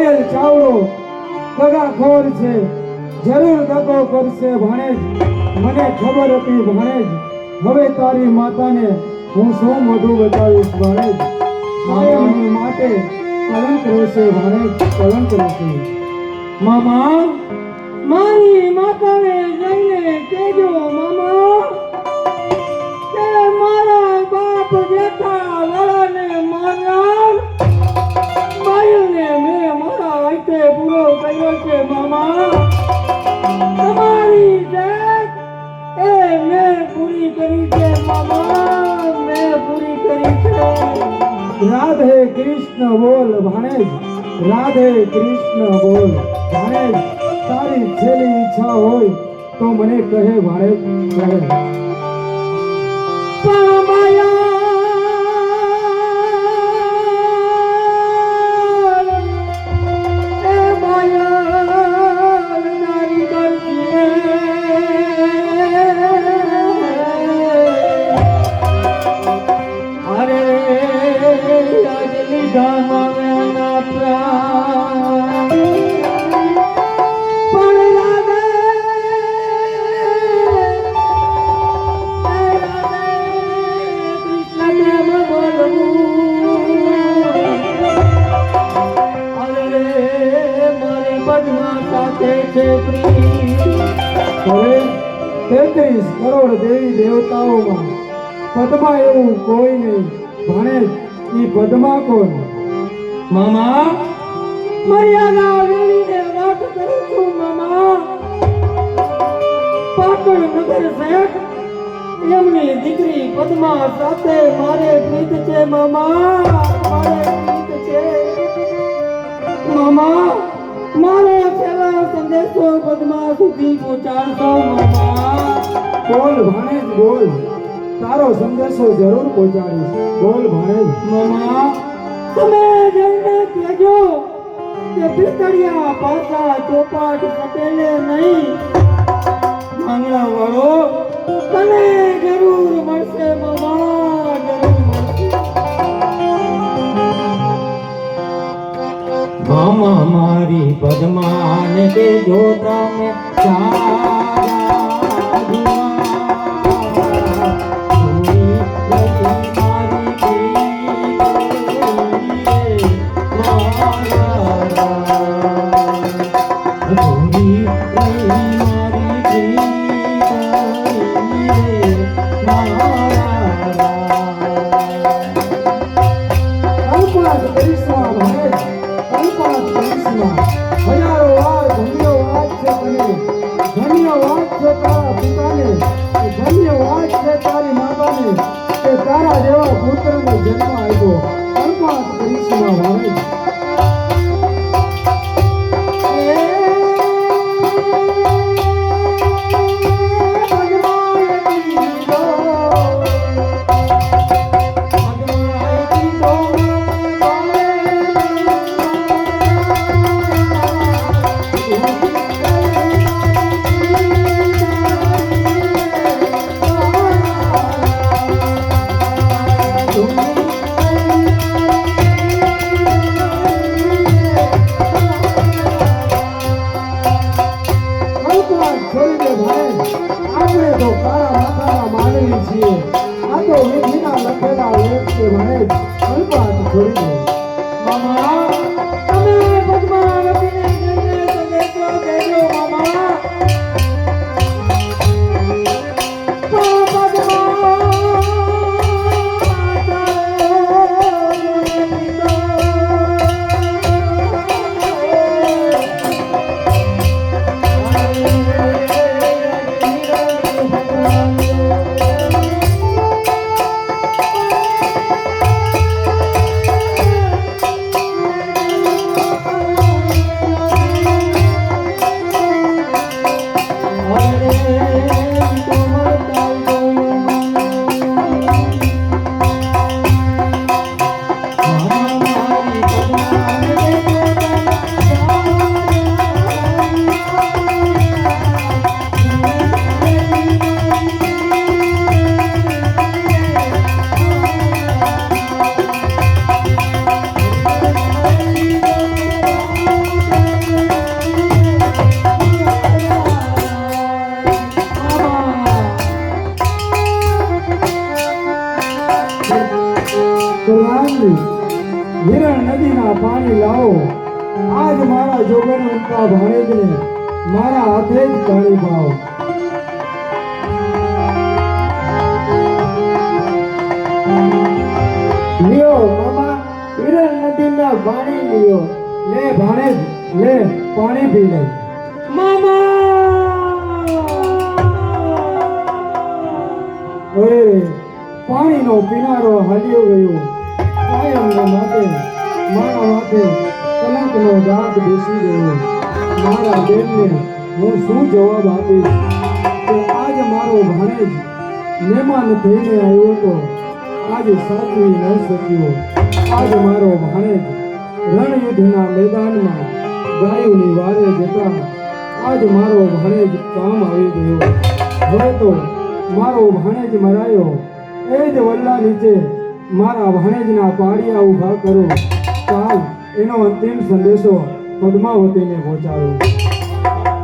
પાયલ ચાવડો દગાખોર છે. જરૂર દગો કરશે ભણેજ. મને ખબર હતી ભણેજ. હવે તારી માતાને હું શું મોઢું બતાવીશ ભણેજ? માયાની માટે કલંક રહેશે ભણેજ, કલંક રહેશે. મામા, મારી માતાને જઈને કહેજો મામા રાધે કૃષ્ણ બોલ ભાણેજ રાધે કૃષ્ણ બોલ ભાણેજ તારી છેલ્લી ઈચ્છા હોય તો મને કહે ભાણેજ કહે તેત્રીસ કરોડ દેવી દેવતાઓમાં પદ્મા એવું કોઈ નહીં ભણે ઈ પદ્મા કોણ? મામા? મર્યાદા વેલીને વાત કરું છું, મામા. પાટણ નગર શેઠ, એમની દીકરી પદ્મા સાથે મારે પ્રીત છે, મામા. મારે પ્રીત છે. મામા મારો છેલ્લો સંદેશો પદ્મા સુધી પહોંચાડશો મામા. બોલ ભાણેજ, બોલ. તારો સંદેશો જરૂર પહોંચાડીશ. બોલ ભાણેજ. મામા, તમે જઈને કહેજો કે ભીતરિયા પાછા ચોપાટ પટેલે નહીં. માંગણા વાળો, તને જરૂર મળશે. મામા મારી પદ્માને કે જો તમે સારા છે તારા પિતાને ધન્યવાદ છે તારી માતાને, કે તારા જેવા પુત્રનો જન્મ આવ્યો કલ્પના કરીશમાં ભાઈ છોડીને ભાઈ, આપણે તો કાળા માથાના માનવી છીએ. આ તો વિધિના લખેલા લેખ છે ભાઈ કલ્પના છોડીને મામા, તમે પદ્માવતીને જઈને સંદેશો કહેજો, મામા. હિરણ પાણી લાવો. આજ મારા જોગન વંતા ભાણેજને મારા હાથે જ પાણી પાવો લ્યો મામા, હિરણ નદીના પાણી લ્યો. લે ભાણેજ, લે પાણી પી લે. મામા! પાણીનો પીનારો હાલ્યો ગયો. કાયમ માટે મારા માથે કલંકનો દાગ બેસી ગયો. મારા બેનને હું શું જવાબ આપીશ? તો આજ મારો ભાણેજ મહેમાન થઈને આવ્યો તો આજે સાચવી ન શક્યો. આજ મારો ભાણેજ રણયુદ્ધના મેદાનમાં ગાયોની વારે જતા આજ મારો ભાણેજ કામ આવી ગયો. હવે તો મારો ભાણેજ મરાયો. એ જ વલ્લા નીચે મારા ભાણેજના પાડિયા ઊભા કરો. કાલ એનો અંતિમ સંદેશો પદ્માવતીને પહોંચાડો.